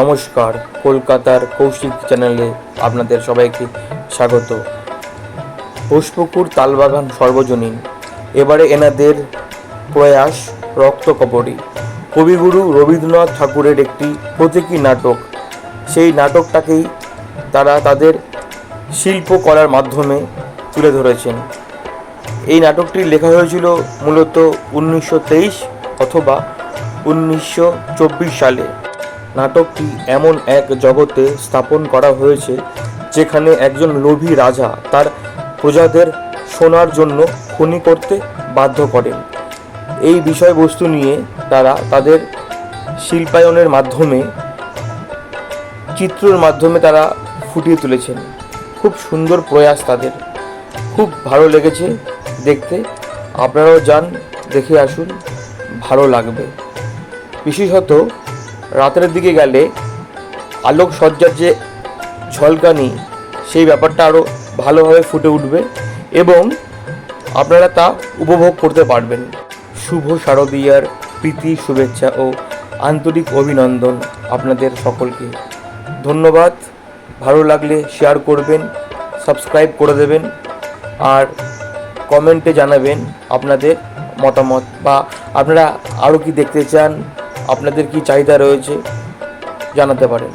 নমস্কার, কলকাতার কৌশিক চ্যানেলে আপনাদের সবাইকে স্বাগত। পুষ্পকুর তালবাগান সর্বজনীন। এবারে এনাদের প্রয়াস রক্ত কপরি কবিগুরু রবীন্দ্রনাথ ঠাকুরের একটি প্রতীকী নাটক। সেই নাটকটাকেই তারা তাদের শিল্প করার মাধ্যমে তুলে ধরেছেন। এই নাটকটি লেখা হয়েছিল মূলত উনিশশো তেইশ অথবা উনিশশো চব্বিশ সালে। নাটকটি এমন এক জগতে স্থাপন করা হয়েছে যেখানে একজন লোভী রাজা তার প্রজাদের শোনার জন্য খুনি করতে বাধ্য করেন। এই বিষয়বস্তু নিয়ে তারা তাদের শিল্পায়নের মাধ্যমে, চিত্রর মাধ্যমে তারা ফুটিয়ে তুলেছেন। খুব সুন্দর প্রয়াস তাদের। খুব ভালো লেগেছে দেখতে। আপনারাও যান, দেখে আসুন। ভালো লাগবে। বিশেষত রাতের দিকে গেলে আলোকসজ্জার যে ঝলকানি, সেই ব্যাপারটা আরও ভালোভাবে ফুটে উঠবে এবং আপনারা তা উপভোগ করতে পারবেন। শুভ শারদীয়ার প্রীতি, শুভেচ্ছা ও আন্তরিক অভিনন্দন আপনাদের সকলকে। ধন্যবাদ। ভালো লাগলে শেয়ার করবেন সাবস্ক্রাইব করে দেবেন আর কমেন্টে জানাবেন আপনাদের মতামত বা আপনারা আরও কি দেখতে চান আপনাদের কি চাহিদা রয়েছে জানাতে পারেন।